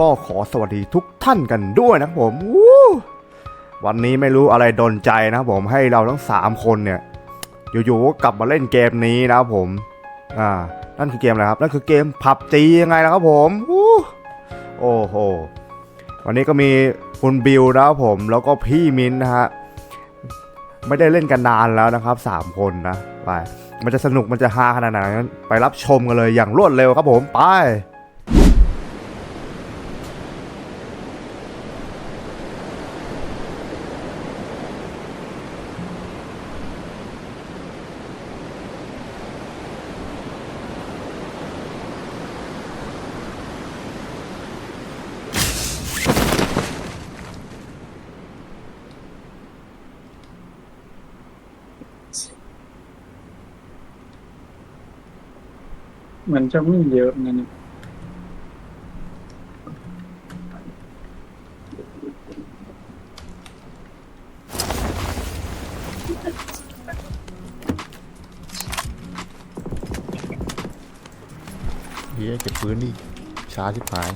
ก็ขอสวัสดีทุกท่านกันด้วยนะผมวันนี้ไม่รู้อะไรดนใจนะผมให้เราทั้ง 3 คนเนี่ยอยู่ๆก็กลับมาเล่นเกมนี้นะผมอ่านั่นคือเกมอะไรครับนั่นคือเกมผับจียังไงนะครับผมโอ้โหวันนี้ก็มีคุณบิวนะครับผมแล้วก็พี่มินนะฮะไม่ได้เล่นกันนานแล้วนะครับ 3 คนนะไปมันจะสนุกมันจะฮาขนาดไหนไปรับชมกันเลยอย่างรวดเร็วครับผมไป มันจะไม่เยอะนะเนี่ยเฮียเก็บปืนดิช้าชิบหาย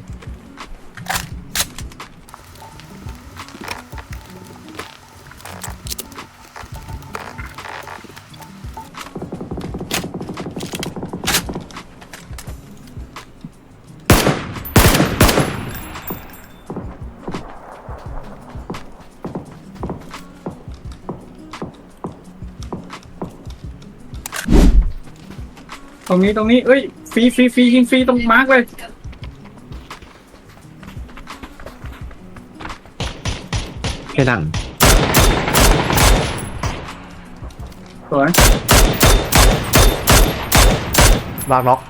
ตรงนี้ตรงนี้เอ้ยฟรีฟรีฟรียิงฟรีตรงมาร์กเลยแค่ดังสวยลากน็อก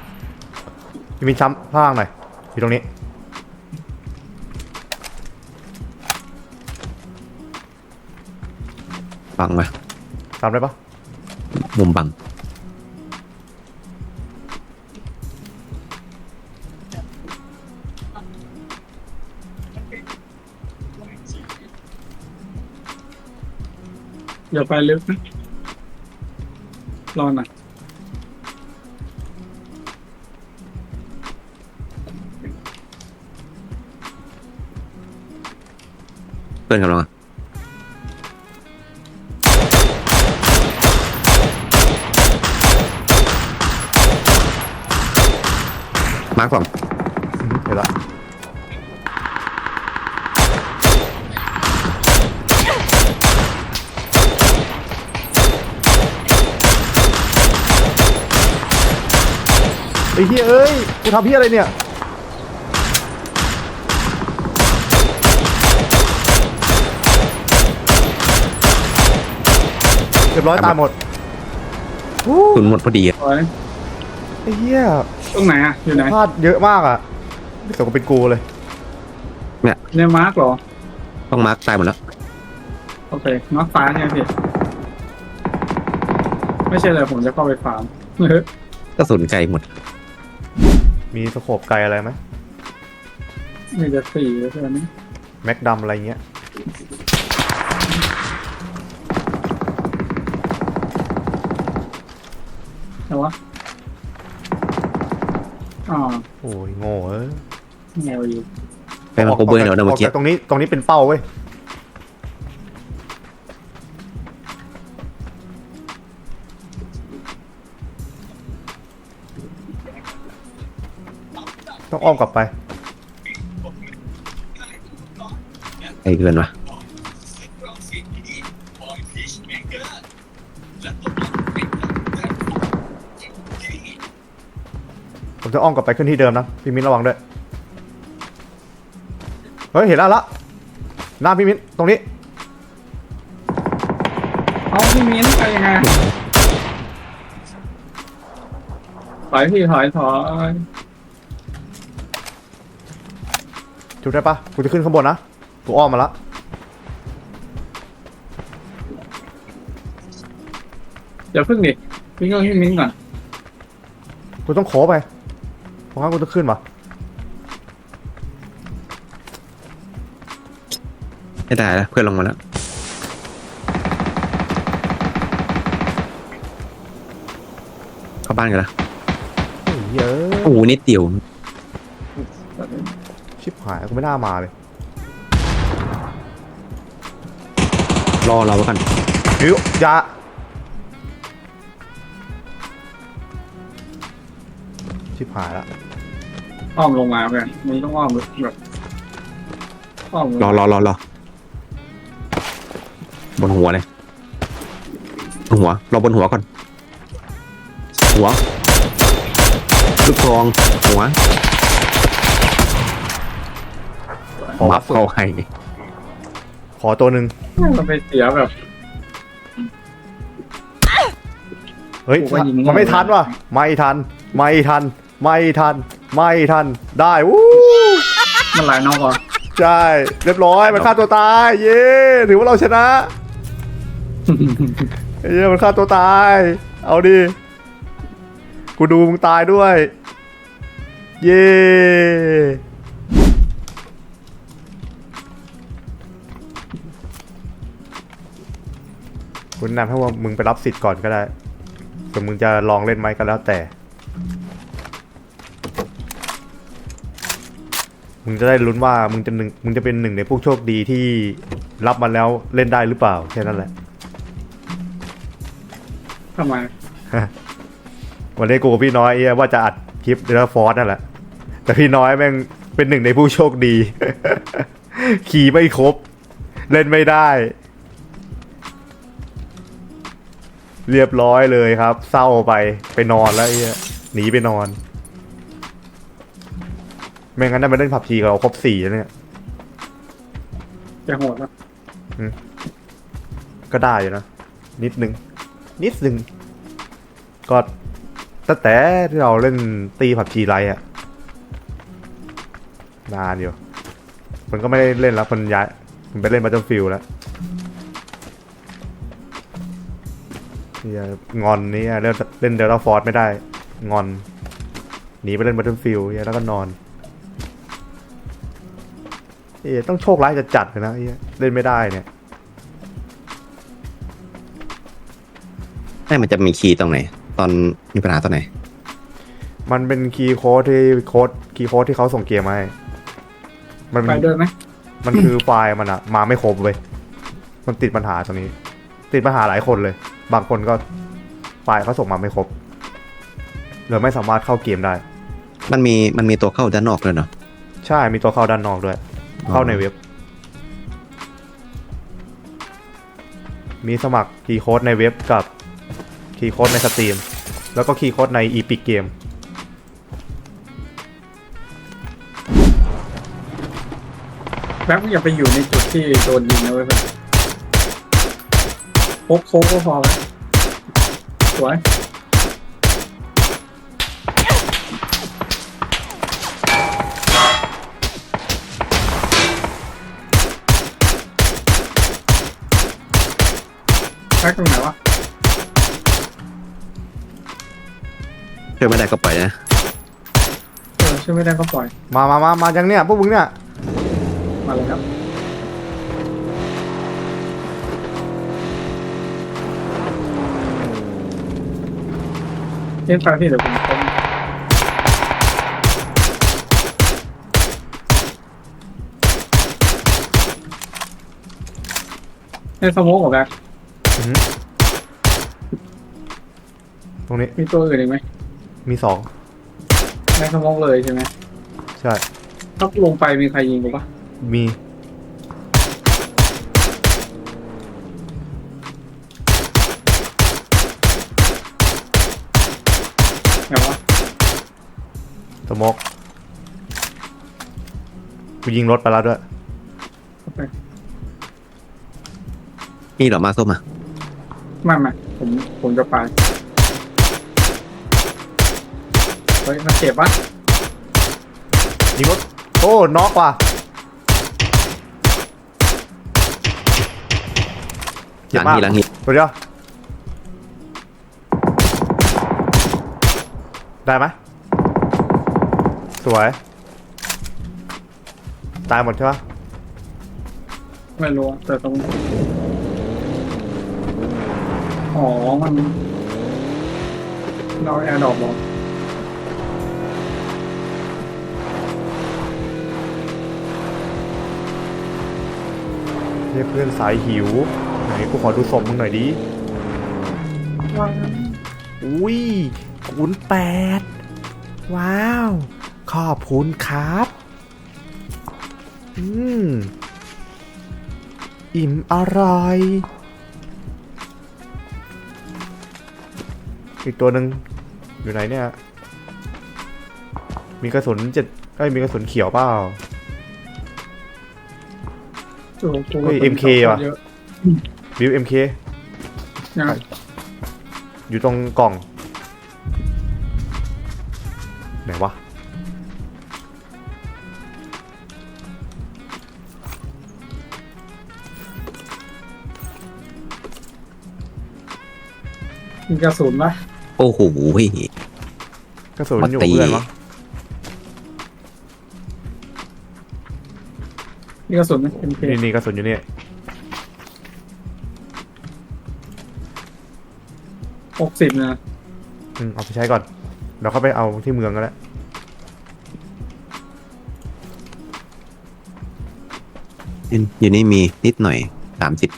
พี่มินช้ำข้างล่างหน่อยอยู่ตรงนี้ บังมา ตามได้ปะมุมบัง อย่าไปลึกนะรอหน่อยเพื่อนกำลังมาร์คสอง อ้เฮียเอ้ยกูทำเฮียอะไรเนี่ยเรียบร้อยตายหมดวู้ตุนหมดพอดีอะสวยไอ้เหี้ยตรงไหนอะ อยู่ไหน พลาดเยอะมากอะไม่สมกับเป็นกูเลย ในมาร์กเหรอ ต้องมาร์คตายหมดแล้วโอเคมาร์กฟ้าใช่ไหมพี่ ไม่ใช่เลยผมจะเข้าไปฟาร์มก็สุนไกลหมด มีสโคปไกลอะไรไหมมีจะสี่แล้วใช่ไหมแม็กดำอะไรเงี้ยแต่ว่าอ๋อโอ้ยโง่เอ้ยแนวอยู่ไปมาโคเบอร์เดี๋ยวนะเมื่อกี้กจากตรงนี้ตรงนี้เป็นเป้าเว้ย ต้องอ้อมกลับไปไกลเกินวะผมจะอ้อมกลับไปขึ้นที่เดิมนะ พี่มิ้นระวังด้วย เฮ้ย เห็นแล้วละหน้าพี่มิ้นตรงนี้ เอาพี่มิ้นไปยังไงถอยพี่ถอยถอย จุดได้ปะกูจะขึ้นข้างบนนะกูอ้อมมาละเดี๋ยวพึ่งดิพี่ก็พี่มิ้นก่อนกูต้องโขไปเพราะงั้นกูต้องขึ้นมาไม่ได้แล้วเพื่อนลงมาแล้วเข้าบ้านกันแล้วเฮ้ยเยอะ โอ้โหนิดเดียว ชิบหายกูไม่น่ามาเลยรอเราไว้ก่อนหิวอย่าชิบหายละอ้อมลงมาเพื่อนมันต้องอ้อมแบบอ้อมลงรอรอรอรอบนหัวเลยบนหัวรอบนหัวก่อน หัวลูกทองหัว ขอมัวับดสุดเข้าให้ขอตัวหนึ่งมันไปเสียแบบ เฮ้ย กูว่ายิง มันไม่ทันว่ะ ไม่ทัน ไม่ทัน ไม่ทัน ไม่ทัน ได้วู้มันหลายน้องก่อนใช่ เรียบร้อย มันฆ่าตัวตาย เย้ถือว่าเราชนะเย้มันฆ่าตัวตาย เอาดิ กูดูมึงตายด้วย เย้ คุณนำให้ว่ามึงไปรับสิทธิ์ก่อนก็ได้ส่วนมึงจะลองเล่นไหมก็แล้วแต่ มึงจะได้ลุ้นว่ามึงจะหนึ่งมึงจะเป็นหนึ่งในผู้โชคดีที่รับมาแล้วเล่นได้หรือเปล่าแค่นั้นแหละ ทำไมวันนี้กูกับพี่น้อยเอ้ยว่าจะอัดคลิปเดลฟอร์นั่นแหละ แต่พี่น้อยแม่งเป็นหนึ่งในผู้โชคดี ขี่ไม่ครบ เล่นไม่ได้ เรียบร้อยเลยครับ เศร้าไปไปนอนแล้วไอ้เหี้ยหนีไปนอนไม่งั้นน่าไปเล่นผับชีกับเราครบสี่แล้วเนี่ย จะโหดปะก็ได้อยู่นะ นิดนึง นิดนึง ก็ตั้งแต่ที่เราเล่นตีผับจีไรอะนานอยู่ มันก็ไม่ได้เล่นแล้วมันย้ายมันไปเล่นบัตเตอร์ฟิลแล้ว เนี่ยงอนนี่เล่นเล่นเดลต้าฟอร์ไม่ได้ งอน หนีไปเล่นบัตเตอร์ฟิลแล้วก็นอนเอ๊ะต้องโชคร้ายจะจัดๆเลยนะไอ้เหี้ยเล่นไม่ได้เนี่ยให้มันจะมีคีย์ตรงไหน ตอนมีปัญหาตอนไหน มันเป็นคีย์โค้ดที่โค้ดคีย์โค้ดที่เขาส่งเกมมาให้มันไปด้วยไหมมันคือไฟล์มันอะมาไม่ครบเว้ยมันติดปัญหาตรงนี้ ติดปัญหาหลายคนเลย บางคนก็ไฟล์เขาส่งมาไม่ครบเลยไม่สามารถเข้าเกมได้ มันมีมันมีตัวเข้าด้านนอกเลยเนาะใช่มีตัวเข้าด้านนอกด้วย เข้าในเว็บ มีสมัครคีย์โค้ดในเว็บกับคีย์โค้ดในสตรีม แล้วก็คีย์โค้ดใน Epic Game แบ็คอย่าไปอยู่ในจุดที่โดนยิงนะเว้ยเพื่อนโค้กโค้กก็พอแล้วสวยแบ็คตรงไหนวะเชื่อไม่ได้ก็ปล่อยนะเออช่วยไม่ได้ก็ปล่อย มามามามาจังเนี่ยพวกมึงเนี่ย มาเลยครับ เล่นไปที่เดี๋ยวผมผมเล่นสโมกกับแบ็คอื้อหือตรงนี้มีตัวอื่นอีกไหมมีสองในสโมกเลยใช่ไหมใช่ ถ้าลงไปมีใครยิงกูปะมี ไหนวะสโมกกูยิงรถไปแล้วด้วยโอเคมีเหรอมาส้มอะไม่ไม่ผมผมจะไปเฮ้ยมันเจ็บปะยิงรถ โอ้น็อกว่ะหลังนี้หลังนี้ตัวเดียว ได้ไหมสวย ตายหมดใช่ปะไม่รู้แต่ตรงอ๋องมันเราแอร์ดรอกหอเรียกเพื่อนสายหิว ไหนกูขอดูศพมึงหน่อยดิ วาง อุ้ย คูณแปดว้าว ขอบคุณครับ อืม อิ่มอร่อย อีกตัวหนึ่งอยู่ไหนเนี่ย มีกระสุนเจ็ดเอ้ย มีกระสุนเขียวเปล่าโอ้โหเฮ้ย MK ว่ะเยอะบิวเอ็มเคนะอยู่ตรงกล่อง ไหนวะมีกระสุนปะโอ้โหกระสุนอยู่กับเพื่อนวะมีกระสุนไหม MK นี่นี่กระสุนอยู่เนี่ยหกสิบนะอืมเอาไปใช้ก่อน เดี๋ยวเข้าไปเอาที่เมืองก็แล้วอยู่นี่มีนิดหน่อยสามสิบ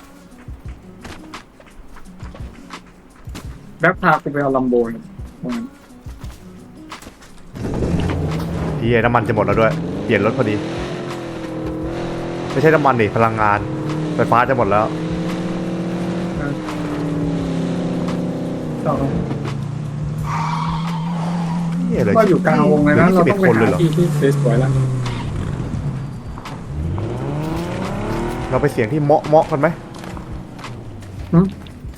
แบ็คพากูไปเอาลัมโบนตรงนั้นที่น้ำมันจะหมดแล้วด้วย เปลี่ยนรถพอดี ไม่ใช่น้ำมันดิพลังงาน ไฟฟ้าจะหมดแล้วต่อ เนี่ยเลยก็อยู่กลางวงเลยนะหเราสิบต้เอ็อดงไปคนเลยเหรอหาที่ที่สวยๆแล้วเราไปเสียงที่เมาะเมาะกันไหมหึ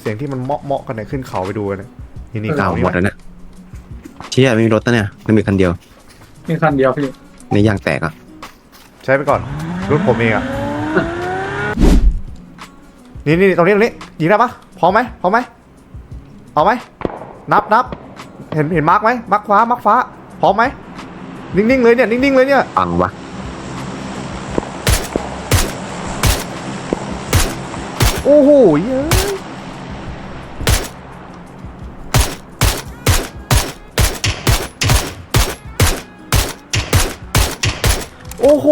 เสียงที่มันเมาะเมาะกันเนี่ยขึ้นเขาไปดูกันเนี่ยนี่นี่เก่าเขานี่หมดแล้วนะเชี่ยไม่มีรถนะเนี่ยมันมีคันเดียวมีคันเดียวพี่ในยางแตกอะใช้ไปก่อนรถผมเองอะนี่นี่ตรงนี้ตรงนี้ยิงได้ปะพร้อมไหมพร้อมไหมเอาไหมนับนับ เห็นเห็นมาร์กไหมมาร์กฟ้ามาร์กฟ้าพร้อมไหมนิ่งๆเลยเนี่ยนิ่งๆเลยเนี่ยปังวะโอ้โหเย้ยโอ้โห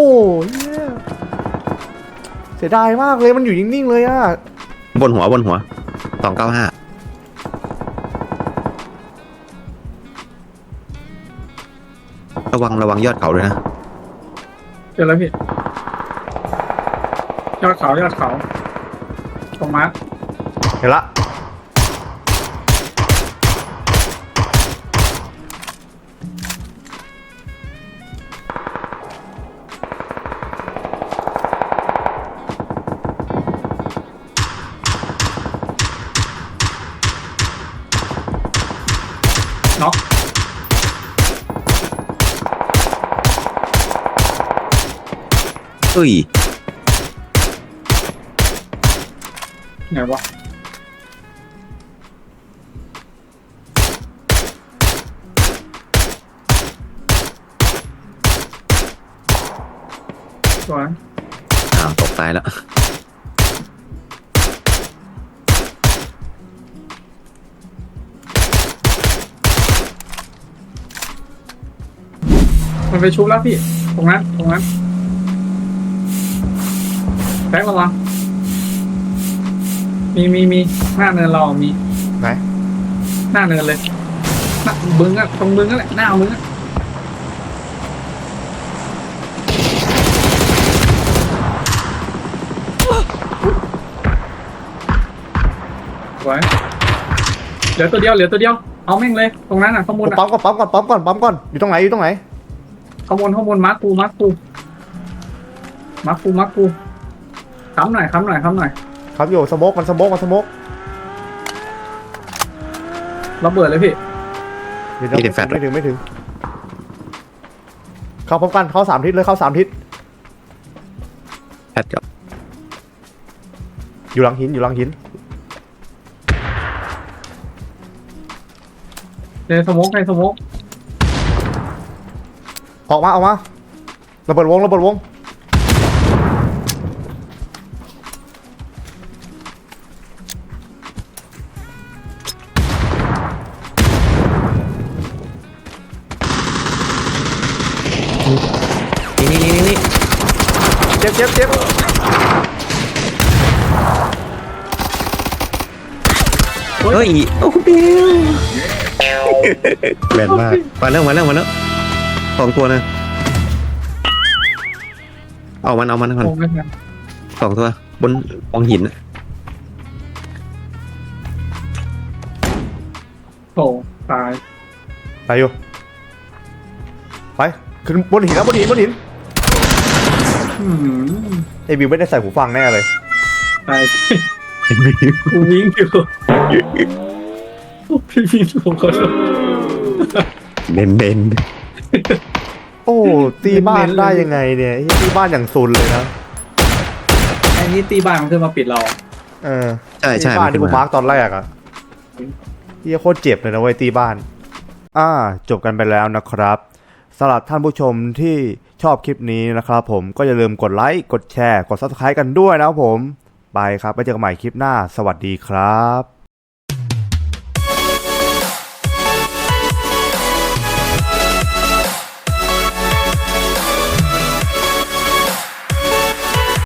เย้ยเสียดายมากเลยมันอยู่นิ่งๆเลยอะบนหัวบนหัวสองเก้าห้า วังระวังยอดเขาด้วยนะ เจอแล้วพี่ยอดเขายอดเขาตรงมาร์คเห็นละ เอ้ยไหนวะสวยอ้าวตกตายแล้วมันไปชุบแล้วพี่ ตรงนั้น ตรงนั้น แท็กระวังมีมีมีหน้าเนินเรามีไหน หน้าเนินเลยหน้าบึงอะตรงบึงนั่นแหละหน้ามึงอะสวยเหลือตัวเดียวเหลือตัวเดียวเอาแม่งเลยตรงนั้นอะข้างบนอะปั๊มก่อนปั๊มก่อนปั๊มก่อนปั๊มก่อนอยู่ตรงไหนอยู่ตรงไหนข้างบนข้างบนมาร์คกูมาร์คกูมาร์คกูมาร์คกู ค้ำหน่อยค้ำหน่อยค้ำหน่อยครับอยู่สโมกมันสโมกมันสโมกระเบิดเลยพี่ เดี๋ยวเดี๋ยวไม่ถึงไม่ถึง เข้าพร้อมกันเข้าสามทิศเลยเข้าสามทิศแพทกับอยู่หลังหินอยู่หลังหินเดนสโมกในสโมกออกมาออกมาระเบิดวงระเบิดวง เจ็บเจ็บเจ็บเฮ้ยโอ้โหเบลแมนมากมาแล้วมาแล้วมาแล้วสองตัวนะเอามันเอามันก่อนสองตัวบนกองหินโอ้ตายตายอยู่ไปขึ้นบนหินแล้วบนหินบนหิน อืมไอวิวไม่ได้ใส่หูฟังแน่เลยตายกูวิ่งอยู่พี่วิ่งผมขอโทษเน้นเน้นโอ้ตีบ้านได้ยังไงเนี่ยไอ้ตีบ้านอย่างซุนเลยนะไอ้นี่ตีบ้านมันขึ้นมาปิดเราเออใช่ใช่ตีบ้านที่มักูนมาร์กตอนแรกอะเฮียโคตรเจ็บเลยนะเว้ยตีบ้าน อ่า จบกันไปแล้วนะครับสำหรับท่านผู้ชมที่ ชอบคลิปนี้นะครับผมก็อย่าลืมกดไลค์ กดแชร์ กด subscribe กันด้วยนะครับผม ไปครับไว้เจอกันใหม่คลิปหน้า สวัสดีครับ